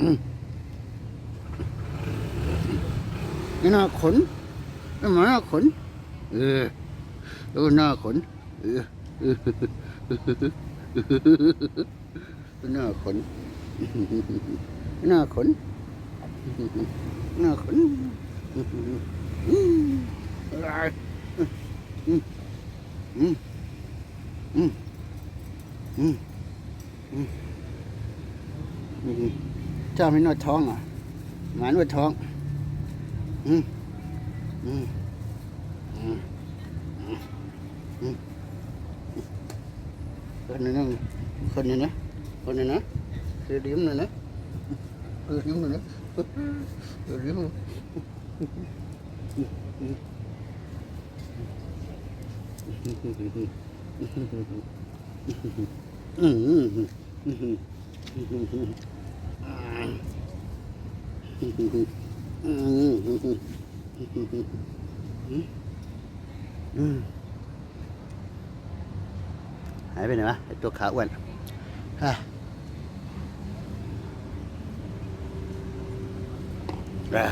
นี่หน้าขนนี่หมาหน้าขน เออแล้วหน้าขน เออหน้าขนหน้าขนหน้าขนอะไรอืมอืมอืมอืมอืม เจ้าไม่นวดท้องเหรอะหมานวดท้อง อืมอืมอืมอืมคนนี้นะคนนี้นะคนนี้นะเสียดิ้มเลยนะเออดิ้มเลยนะเออดิ้มเลยอืมอืมอืมอืมอืมอืม หายไปไหนวะไอตัวขาอ้วนฮะอ่า